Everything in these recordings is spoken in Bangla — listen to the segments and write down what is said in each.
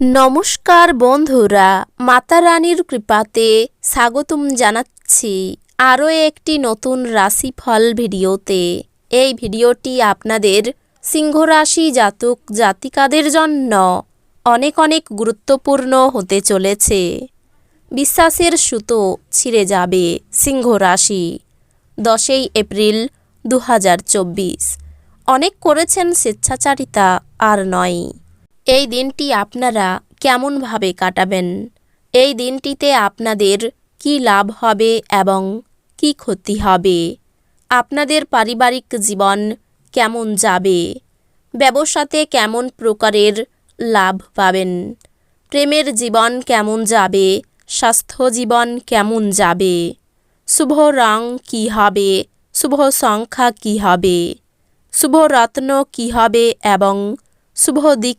নমস্কার বন্ধুরা মাতা রানীর কৃপাতে স্বাগতম জানাচ্ছি আরও একটি নতুন রাশিফল ভিডিওতে। এই ভিডিওটি আপনাদের সিংহ রাশি জাতক জাতিকাদের জন্য অনেক অনেক গুরুত্বপূর্ণ হতে চলেছে। বিশ্বাসের সুতো ছিঁড়ে যাবে সিংহ রাশি দশই এপ্রিল দু হাজার চব্বিশ। অনেক করেছেন স্বেচ্ছাচারিতা আর নয়। এই দিনটি আপনারা কেমনভাবে কাটাবেন? এই দিনটিতে আপনাদের কি লাভ হবে এবং কি ক্ষতি হবে? আপনাদের পারিবারিক জীবন কেমন যাবে? ব্যবসাতে কেমন প্রকারের লাভ পাবেন? প্রেমের জীবন কেমন যাবে? স্বাস্থ্য জীবন কেমন যাবে? শুভ রং কী হবে? শুভ সংখ্যা কী হবে? শুভ রত্ন কী হবে এবং শুভ দিক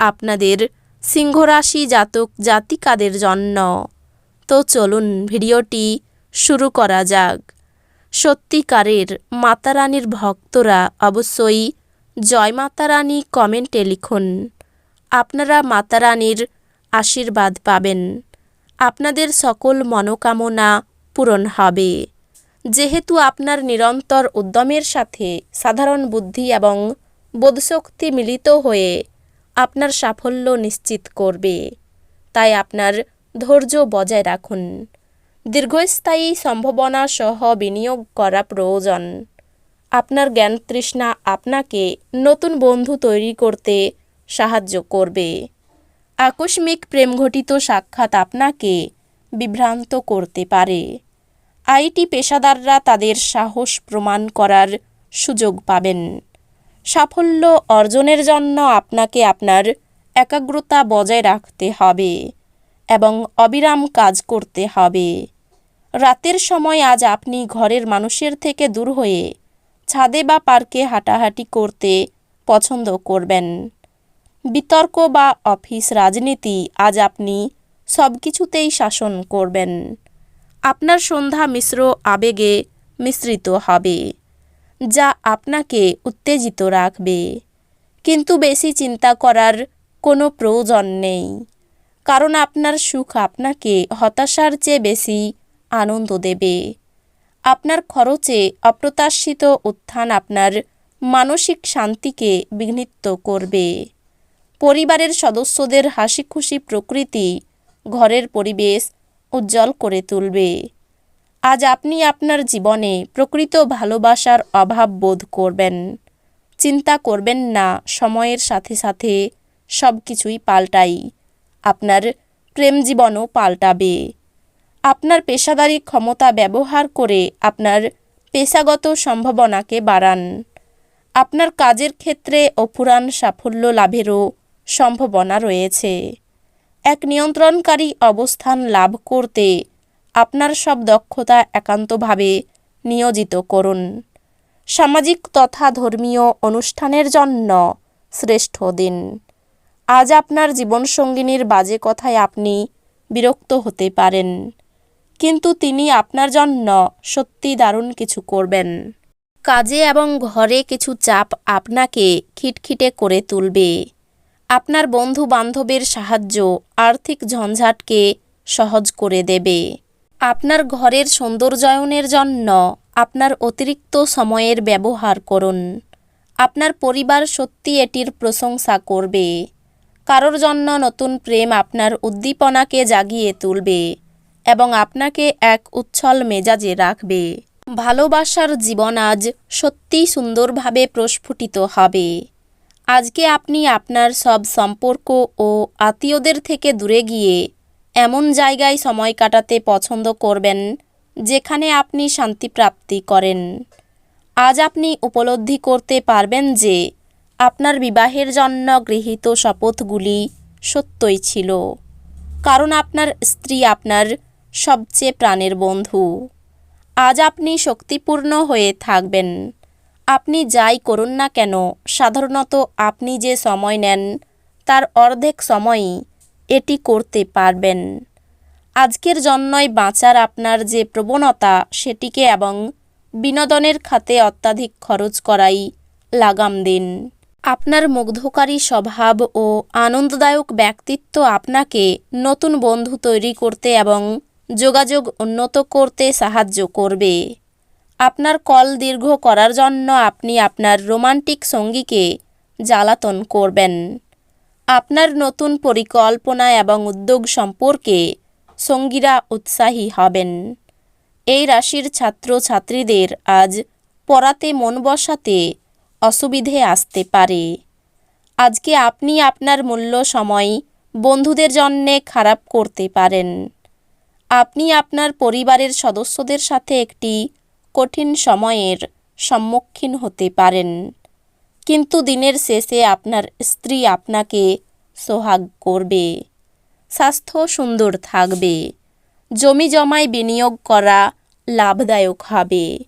আপনাদের সিংহরাশি জাতক জাতিকাদের জন্য। তো চলুন ভিডিওটি শুরু করা যাক। সত্যিকারের মাতারানীর ভক্তরা অবশ্যই জয় মাতারানী কমেন্টে লিখুন। আপনারা মাতারানীর আশীর্বাদ পাবেন। আপনাদের সকল মনোকামনা পূরণ হবে। যেহেতু আপনার নিরন্তর উদ্যমের সাথে সাধারণ বুদ্ধি এবং বোধশক্তি মিলিত হয়ে আপনার সাফল্য নিশ্চিত করবে। তাই আপনার ধৈর্য বজায় রাখুন। দীর্ঘস্থায়ী সম্ভাবনা সহ বিনিয়োগ করা প্রয়োজন। আপনার জ্ঞান তৃষ্ণা আপনাকে নতুন বন্ধু তৈরি করতে সাহায্য করবে। আকস্মিক প্রেমঘটিত সাক্ষাৎ আপনাকে বিভ্রান্ত করতে পারে। আইটি পেশাদাররা তাদের সাহস প্রমাণ করার সুযোগ পাবেন। সাফল্য অর্জনের জন্য আপনাকে আপনার একাগ্রতা বজায় রাখতে হবে এবং অবিরাম কাজ করতে হবে। রাতের সময় আজ আপনি ঘরের মানুষের থেকে দূর হয়ে ছাদে বা পার্কে হাঁটাহাঁটি করতে পছন্দ করবেন। বিতর্ক বা অফিস রাজনীতি আজ আপনি সব কিছুতেই শাসন করবেন। আপনার সন্ধ্যা মিশ্র আবেগে মিশ্রিত হবে। যা আপনাকে উত্তেজিত রাখবে। কিন্তু বেশি চিন্তা করার কোনো প্রয়োজন নেই। কারণ আপনার সুখ আপনাকে হতাশার চেয়ে বেশি আনন্দ দেবে। আপনার খরচে অপ্রত্যাশিত উত্থান আপনার মানসিক শান্তিকে বিঘ্নিত করবে। পরিবারের সদস্যদের হাসি খুশি প্রকৃতি ঘরের পরিবেশ উজ্জ্বল করে তুলবে। আজ আপনি আপনার জীবনে প্রকৃত ভালোবাসার অভাব বোধ করবেন। চিন্তা করবেন না, সময়ের সাথে সাথে সব কিছুই পাল্টাই। আপনার প্রেম জীবনও পাল্টাবে। আপনার পেশাদারি ক্ষমতা ব্যবহার করে আপনার পেশাগত সম্ভাবনাকে বাড়ান। আপনার কাজের ক্ষেত্রে অফুরান সাফল্য লাভেরও সম্ভাবনা রয়েছে। এক নিয়ন্ত্রণকারী অবস্থান লাভ করতে আপনার সব দক্ষতা একান্তভাবে নিয়োজিত করুন। সামাজিক তথা ধর্মীয় অনুষ্ঠানের জন্য শ্রেষ্ঠ দিন। আজ আপনার জীবনসঙ্গিনীর বাজে কথায় আপনি বিরক্ত হতে পারেন, কিন্তু তিনি আপনার জন্য সত্যি দারুণ কিছু করবেন। কাজে এবং ঘরে কিছু চাপ আপনাকে খিটখিটে করে তুলবে। আপনার বন্ধু বান্ধবের সাহায্য আর্থিক ঝঞ্ঝাটকে সহজ করে দেবে। আপনার ঘরের সৌন্দর্যায়নের জন্য আপনার অতিরিক্ত সময়ের ব্যবহার করুন। আপনার পরিবার সত্যি এটির প্রশংসা করবে। কারোর জন্য নতুন প্রেম আপনার উদ্দীপনাকে জাগিয়ে তুলবে এবং আপনাকে এক উচ্ছল মেজাজে রাখবে। ভালোবাসার জীবন আজ সত্যিই সুন্দরভাবে প্রস্ফুটিত হবে। আজকে আপনি আপনার সব সম্পর্ক ও আত্মীয়দের থেকে দূরে গিয়ে এমন জায়গায় সময় কাটাতে পছন্দ করবেন, যেখানে আপনি শান্তি প্রাপ্তি করেন। আজ আপনি উপলব্ধি করতে পারবেন যে, আপনার বিবাহের জন্য গৃহীত শপথগুলি সত্যই ছিল। কারণ আপনার স্ত্রী আপনার সবচেয়ে প্রাণের বন্ধু। আজ আপনি শক্তিপূর্ণ হয়ে থাকবেন। আপনি যাই করুন না কেন, সাধারণত আপনি যে সময় নেন, তার অর্ধেক সময়ই এটি করতে পারবেন। আজকের জন্যই বাঁচার আপনার যে প্রবণতা, সেটিকে এবং বিনোদনের খাতে অত্যাধিক খরচ করাই লাগাম দিন। আপনার মুগ্ধকারী স্বভাব ও আনন্দদায়ক ব্যক্তিত্ব আপনাকে নতুন বন্ধু তৈরি করতে এবং যোগাযোগ উন্নত করতে সাহায্য করবে। আপনার কল দীর্ঘ করার জন্য আপনি আপনার রোমান্টিক সঙ্গীকে জ্বালাতন করবেন। আপনার নতুন পরিকল্পনা এবং উদ্যোগ সম্পর্কে সঙ্গীরা উৎসাহী হবেন। এই রাশির ছাত্র ছাত্রীদের আজ পড়াতে মন বসাতে অসুবিধে আসতে পারে। আজকে আপনি আপনার মূল্য সময় বন্ধুদের জন্যে খারাপ করতে পারেন। আপনি আপনার পরিবারের সদস্যদের সাথে একটি কঠিন সময়ের সম্মুখীন হতে পারেন। কিন্তু দিনের শেষে আপনার স্ত্রী আপনাকে সোহাগ করবে। স্বাস্থ্য সুন্দর থাকবে। জমি জমায় বিনিয়োগ করা লাভদায়ক হবে।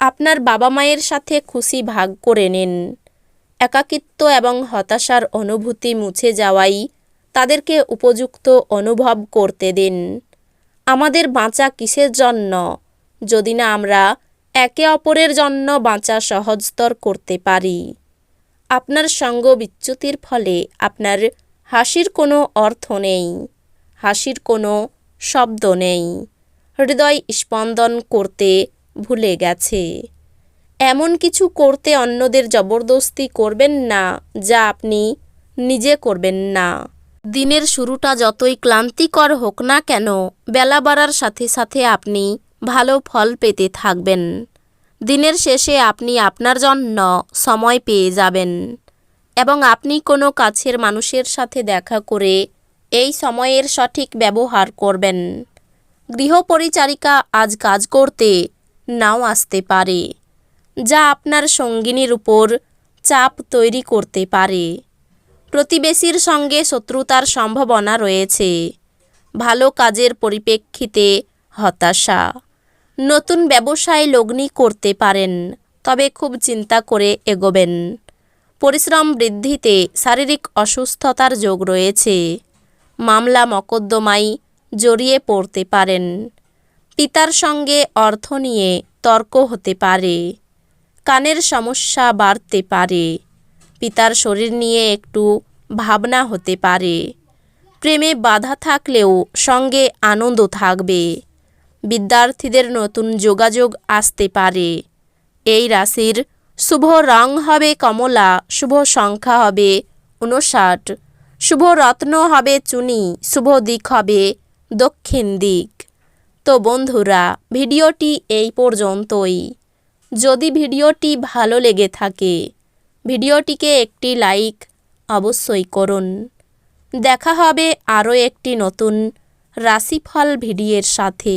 আপনার বাবা মায়ের সাথে খুশি ভাগ করে নিন। একাকিত্ব এবং হতাশার অনুভূতি মুছে যাওয়াই তাদেরকে উপযুক্ত অনুভব করতে দিন। আমাদের বাঁচা কিসের জন্য? যদি না আমরা একে অপরের জন্য বাঁচা সহজতর করতে পারি। আপনার সঙ্গ বিচ্যুতির ফলে আপনার হাসির কোনো অর্থ নেই, হাসির কোনো শব্দ নেই, হৃদয় স্পন্দন করতে ভুলে গেছে। এমন কিছু করতে অন্যদের জবরদস্তি করবেন না যা আপনি নিজে করবেন না। দিনের শুরুটা যতই ক্লান্তিকর হোক না কেন, বেলা বাড়ার সাথে সাথে আপনি ভালো ফল পেতে থাকবেন। দিনের শেষে আপনি আপনার জন্য সময় পেয়ে যাবেন এবং আপনি কোনো কাছের মানুষের সাথে দেখা করে এই সময়ের সঠিক ব্যবহার করবেন। গৃহপরিচারিকা আজ কাজ করতে নাও আসতে পারে, যা আপনার সঙ্গিনীর উপর চাপ তৈরি করতে পারে। প্রতিবেশীর সঙ্গে শত্রুতার সম্ভাবনা রয়েছে, ভালো কাজের পরিপ্রেক্ষিতে হতাশা। নতুন ব্যবসায় লগ্নি করতে পারেন, তবে খুব চিন্তা করে এগোবেন। পরিশ্রম বৃদ্ধিতে শারীরিক অসুস্থতার যোগ রয়েছে। মামলা মকদ্দমায় জড়িয়ে পড়তে পারেন। পিতার সঙ্গে অর্থ নিয়ে তর্ক হতে পারে। কানের সমস্যা বাড়তে পারে। পিতার শরীর নিয়ে একটু ভাবনা হতে পারে। প্রেমে বাধা থাকলেও সঙ্গে আনন্দ থাকবে। বিদ্যার্থীদের নতুন যোগাযোগ আসতে পারে। এই রাশির শুভ রং হবে কমলা, শুভ সংখ্যা হবে উনষাট শুভ রত্ন হবে চুনি, শুভ দিক হবে দক্ষিণ দিক। তো বন্ধুরা, ভিডিওটি এই পর্যন্তই। যদি ভিডিওটি ভালো লেগে থাকে, ভিডিওটিকে একটি লাইক অবশ্যই করুন। দেখা হবে আরও একটি নতুন রাশিফল ভিডিওর সাথে।